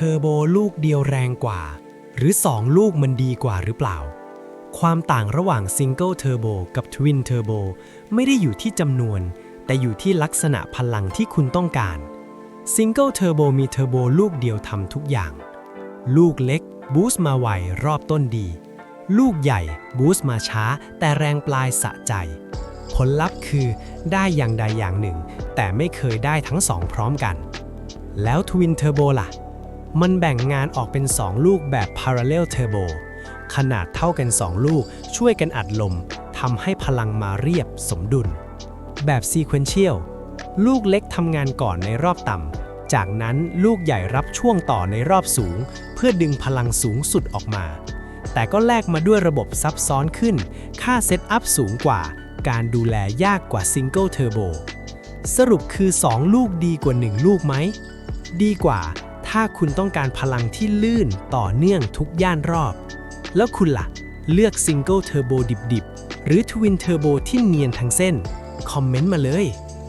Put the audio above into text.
เทอร์โบลูกเดียวแรงกว่า หรือ 2 ลูกมันดีกว่าหรือเปล่า ความต่างระหว่างซิงเกิลเทอร์โบกับทวินเทอร์โบไม่ได้อยู่ที่จำนวน แต่อยู่ที่ลักษณะพลังที่คุณต้องการซิงเกิลเทอร์โบมีเทอร์โบลูกเดียวทำทุกอย่าง ลูกเล็กบูสต์มาไวรอบต้นดี ลูกใหญ่บูสต์มาช้า แต่แรงปลายสะใจ ผลลัพธ์คือได้อย่างใดอย่างหนึ่ง แต่ไม่เคยได้ทั้งสองพร้อมกัน แล้วทวินเทอร์โบล่ะ มันแบ่งงานออกเป็น 2 ลูกแบบ Parallel Turbo ขนาดเท่ากัน 2 ลูกช่วยกันอัดลมทำให้พลังมาเรียบสมดุล แบบ Sequential ลูกเล็กทำงานก่อนในรอบต่ำ จากนั้นลูกใหญ่รับช่วงต่อในรอบสูง เพื่อดึงพลังสูงสุดออกมา แต่ก็แลกมาด้วยระบบซับซ้อนขึ้น ค่าเซตอัพสูงกว่า การดูแลยากกว่า Single Turbo สรุปคือ 2 ลูกดีกว่า 1 ลูกไหม ดีกว่า ถ้าคุณต้องการพลังที่ลื่นต่อเนื่องทุกย่านรอบ แล้วคุณล่ะ เลือกซิงเกิลเทอร์โบดิบๆ หรือทวินเทอร์โบที่เนียนทั้งเส้น คอมเมนต์มาเลย